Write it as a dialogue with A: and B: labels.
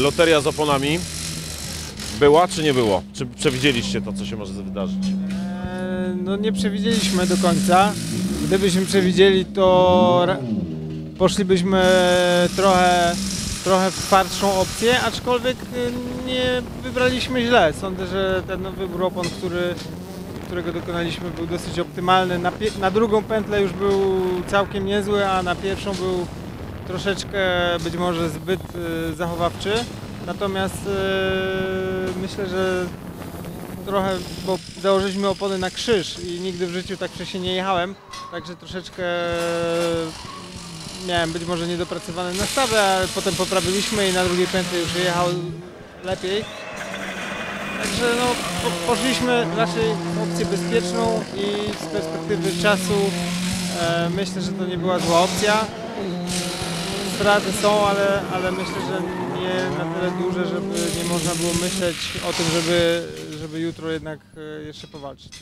A: loteria z oponami była czy nie było? Czy przewidzieliście to, co się może wydarzyć?
B: E, No nie przewidzieliśmy do końca. Gdybyśmy przewidzieli, to poszlibyśmy trochę, trochę w twardszą opcję, aczkolwiek y, nie wybraliśmy źle. Sądzę, że ten wybór opon, który, którego dokonaliśmy był dosyć optymalny. Na, na drugą pętlę już był całkiem niezły, a na pierwszą był troszeczkę być może zbyt y, zachowawczy. Natomiast y, myślę, że trochę, bo założyliśmy opony na krzyż i nigdy w życiu tak wcześniej nie jechałem, także troszeczkę miałem być może niedopracowane nastawy, ale potem poprawiliśmy i na drugiej pętli już jechał lepiej. Także no, po, poszliśmy raczej opcję bezpieczną i z perspektywy czasu e, myślę, że to nie była zła opcja. Straty są, ale, ale myślę, że nie na tyle duże, żeby nie można było myśleć o tym, żeby, żeby jutro jednak e, jeszcze powalczyć.